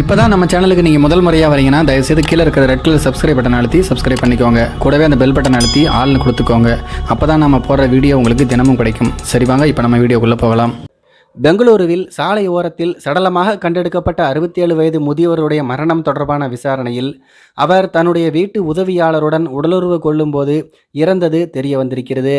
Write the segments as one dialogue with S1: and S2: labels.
S1: இப்போ தான் நம்ம சேனலுக்கு நீங்கள் முதல் முறையாக வரீங்கன்னா தயவுசெய்து கீழே இருக்கிற ரெட் கலர் சப்ஸ்கிரைப் பட்டன் அழுத்தி சப்ஸ்கிரைப் பண்ணிக்கோங்க. கூடவே அந்த பெல் பட்டன் அழுத்தி ஆள்னு கொடுத்துக்கோங்க. அப்போ தான் நம்ம போடுற வீடியோ உங்களுக்கு தினமும் கிடைக்கும். சரி வாங்க இப்போ நம்ம வீடியோக்குள்ளே போகலாம். பெங்களூருவில் சாலை ஓரத்தில் சடலமாக கண்டெடுக்கப்பட்ட அறுபத்தி ஏழு வயது முதியவருடைய மரணம் தொடர்பான விசாரணையில் அவர் தன்னுடைய வீட்டு உதவியாளருடன் உடலுறவு கொள்ளும்போது இறந்தது தெரிய வந்திருக்கிறது.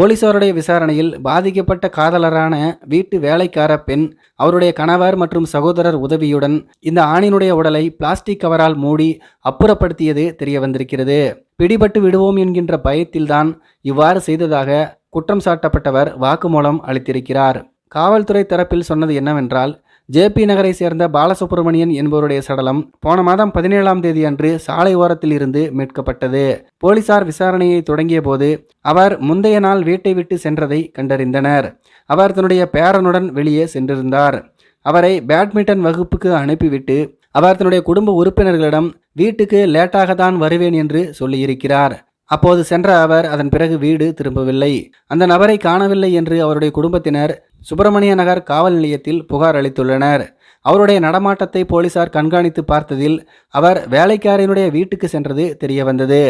S1: போலீசாருடைய விசாரணையில் பாதிக்கப்பட்ட காதலரான வீட்டு வேலைக்கார பெண் அவருடைய கணவர் மற்றும் சகோதரர் உதவியுடன் இந்த ஆணினுடைய உடலை பிளாஸ்டிக் கவரால் மூடி அப்புறப்படுத்தியது தெரிய வந்திருக்கிறது பிடிபட்டு விடுவோம் என்கின்ற பயத்தில்தான் இவ்வாறு செய்ததாக குற்றம் சாட்டப்பட்டவர் வாக்குமூலம் அளித்திருக்கிறார். காவல்துறை தரப்பில் சொன்னது என்னவென்றால் ஜேபி நகரை சேர்ந்த பாலசுப்ரமணியன் என்பவருடைய சடலம் போன மாதம் பதினேழாம் தேதி அன்று சாலை ஓரத்தில் இருந்து மீட்கப்பட்டது. போலீசார் விசாரணையை தொடங்கிய போது அவர் முந்தைய நாள் வீட்டை விட்டு சென்றதை கண்டறிந்தனர். அவர் தன்னுடைய பேரனுடன் வெளியே சென்றிருந்தார். அவரை பேட்மிண்டன் வகுப்புக்கு அனுப்பிவிட்டு அவர் தன்னுடைய குடும்ப உறுப்பினர்களிடம் வீட்டுக்கு லேட்டாக தான் வருவேன் என்று சொல்லியிருக்கிறார். அப்போது சென்ற அவர் அதன் பிறகு வீடு திரும்பவில்லை. அந்த நபரை காணவில்லை என்று அவருடைய குடும்பத்தினர் சுப்பிரமணிய நகர் காவல் நிலையத்தில் புகார் அளித்துள்ளனர். அவருடைய நடமாட்டத்தை போலீசார் கண்காணித்து பார்த்ததில் அவர் வேலைக்காரியினுடைய வீட்டுக்கு சென்றது தெரிய வந்தது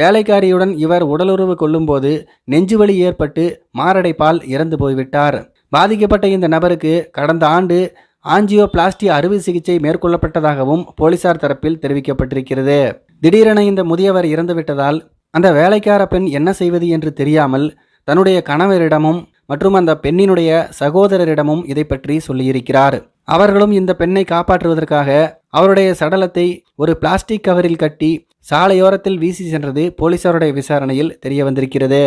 S1: வேலைக்காரியுடன் இவர் உடலுறவு கொள்ளும்போது நெஞ்சுவலி ஏற்பட்டு மாரடைப்பால் இறந்து போய்விட்டார். பாதிக்கப்பட்ட இந்த நபருக்கு கடந்த ஆண்டு ஆஞ்சியோ பிளாஸ்டி அறுவை சிகிச்சை மேற்கொள்ளப்பட்டதாகவும் போலீசார் தரப்பில் தெரிவிக்கப்பட்டிருக்கிறது. திடீரென இந்த முதியவர் இறந்துவிட்டதால் அந்த வேலைக்கார பெண் என்ன செய்வது என்று தெரியாமல் தன்னுடைய கணவரிடமும் மற்றும் அந்த பெண்ணினுடைய சகோதரரிடமும் இதை பற்றி சொல்லியிருக்கிறார். அவர்களும் இந்த பெண்ணை காப்பாற்றுவதற்காக அவருடைய சடலத்தை ஒரு பிளாஸ்டிக் கவரில் கட்டி சாலையோரத்தில் வீசி சென்றது போலீசாருடைய விசாரணையில் தெரிய வந்திருக்கிறது.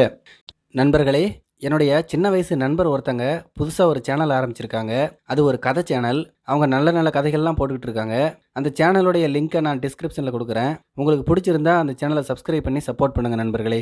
S1: நண்பர்களே என்னுடைய சின்ன வயசு நண்பர் ஒருத்தங்க புதுசாக ஒரு சேனல் ஆரம்பிச்சிருக்காங்க. அது ஒரு கதை சேனல். அவங்க நல்ல நல்ல கதைகள்லாம் போட்டுக்கிட்டு இருக்காங்க. அந்த சேனலுடைய லிங்க்கை நான் டிஸ்கிரிப்ஷனில் கொடுக்குறேன். உங்களுக்கு பிடிச்சிருந்தா அந்த சேனலை சப்ஸ்கிரைப் பண்ணி சப்போர்ட் பண்ணுங்கள் நண்பர்களே.